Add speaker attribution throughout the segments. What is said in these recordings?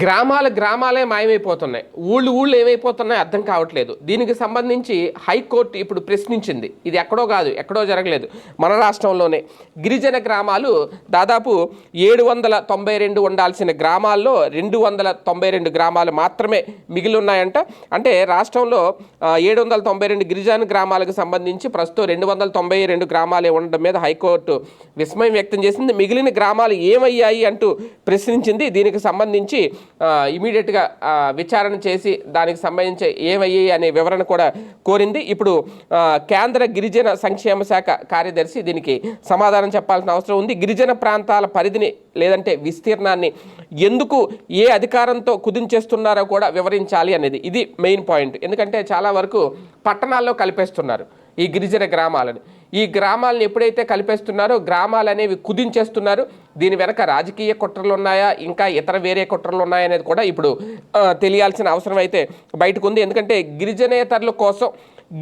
Speaker 1: గ్రామాల గ్రామాలే మాయమైపోతున్నాయి. ఊళ్ళు ఊళ్ళు ఏమైపోతున్నాయి అర్థం కావట్లేదు. దీనికి సంబంధించి హైకోర్టు ఇప్పుడు ప్రశ్నించింది. ఇది ఎక్కడో కాదు ఎక్కడో జరగలేదు. మన రాష్ట్రంలోనే. గిరిజన గ్రామాలు దాదాపు ఏడు వందల తొంభై రెండు ఉండాల్సిన గ్రామాల్లో రెండు వందల తొంభై రెండు గ్రామాలు మాత్రమే మిగిలి ఉన్నాయంట అంటే రాష్ట్రంలో ఏడు వందల తొంభై రెండు గిరిజన గ్రామాలకు సంబంధించి ప్రస్తుతం రెండు వందల తొంభై రెండు గ్రామాలే ఉండడం మీద హైకోర్టు విస్మయం వ్యక్తం చేసింది. మిగిలిన గ్రామాలు ఏమయ్యాయి అంటూ ప్రశ్నించింది. దీనికి సంబంధించి ఇమీడియట్గా విచారణ చేసి దానికి సంబంధించి ఏమయ్యాయి అనే వివరణ కూడా కోరింది. ఇప్పుడు కేంద్ర గిరిజన సంక్షేమ శాఖ కార్యదర్శి దీనికి సమాధానం చెప్పాల్సిన అవసరం ఉంది. గిరిజన ప్రాంతాల పరిధిని లేదంటే విస్తీర్ణాన్ని ఎందుకు ఏ అధికారంతో కుదించేస్తున్నారో కూడా వివరించాలి అనేది ఇది మెయిన్ పాయింట్. ఎందుకంటే చాలా వరకు పట్టణాల్లో కలిపేస్తున్నారు ఈ గిరిజన గ్రామాలను. ఈ గ్రామాలను ఎప్పుడైతే కలిపేస్తున్నారో గ్రామాలు అనేవి కుదించేస్తున్నారు. దీని వెనక రాజకీయ కుట్రలు ఉన్నాయా? ఇంకా ఇతర వేరే కుట్రలు ఉన్నాయా అనేది కూడా ఇప్పుడు తెలియాల్సిన అవసరం అయితే బయటకు ఉంది ఎందుకంటే గిరిజనేతరుల కోసం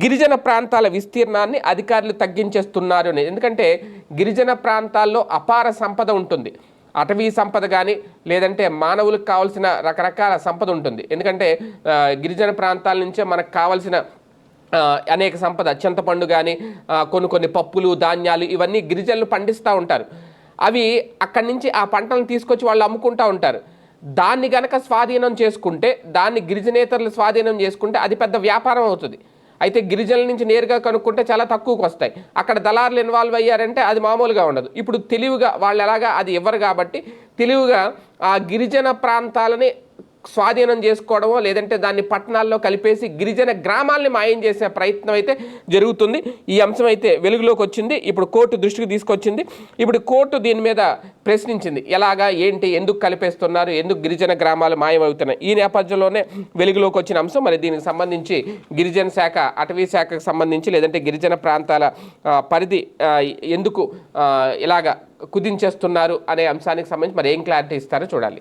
Speaker 1: గిరిజన ప్రాంతాల విస్తీర్ణాన్ని అధికారులు తగ్గించేస్తున్నారు అనేది. ఎందుకంటే గిరిజన ప్రాంతాల్లో అపార సంపద ఉంటుంది. అటవీ సంపద కానీ లేదంటే మానవులకు కావాల్సిన రకరకాల సంపద ఉంటుంది. ఎందుకంటే గిరిజన ప్రాంతాల నుంచే మనకు కావాల్సిన అనేక సంపద చింతపండు కానీ కొన్ని కొన్ని పప్పులు ధాన్యాలు ఇవన్నీ గిరిజనులు పండిస్తూ ఉంటారు. అవి అక్కడి నుంచి ఆ పంటలను తీసుకొచ్చి వాళ్ళు అమ్ముకుంటూ ఉంటారు. దాన్ని గనక స్వాధీనం చేసుకుంటే దాన్ని గిరిజనేతరులు స్వాధీనం చేసుకుంటే అది పెద్ద వ్యాపారం అవుతుంది. అయితే గిరిజనుల నుంచి నేరుగా కనుక్కుంటే చాలా తక్కువకు వస్తాయి. అక్కడ దళారులు ఇన్వాల్వ్ అయ్యారంటే అది మామూలుగా ఉండదు. ఇప్పుడు తెలివిగా వాళ్ళు ఎలాగా అది ఇవ్వరు కాబట్టి తెలివిగా ఆ గిరిజన ప్రాంతాలని స్వాధీనం చేసుకోవడమో లేదంటే దాన్ని పట్టణాల్లో కలిపేసి గిరిజన గ్రామాల్ని మాయం చేసే ప్రయత్నం అయితే జరుగుతుంది. ఈ అంశం అయితే వెలుగులోకి వచ్చింది. ఇప్పుడు కోర్టు దృష్టికి తీసుకొచ్చింది. ఇప్పుడు కోర్టు దీని మీద ప్రశ్నించింది. ఎలాగా ఏంటి ఎందుకు కలిపేస్తున్నారు ఎందుకు గిరిజన గ్రామాలు మాయమవుతున్నాయి? ఈ నేపథ్యంలోనే వెలుగులోకి వచ్చిన అంశం. మరి దీనికి సంబంధించి గిరిజన శాఖ అటవీ శాఖకు సంబంధించి లేదంటే గిరిజన ప్రాంతాల పరిధి ఎందుకు ఇలాగ ఇలాగా కుదించేస్తున్నారు అనే అంశానికి సంబంధించి మరి ఏం క్లారిటీ ఇస్తారో చూడాలి.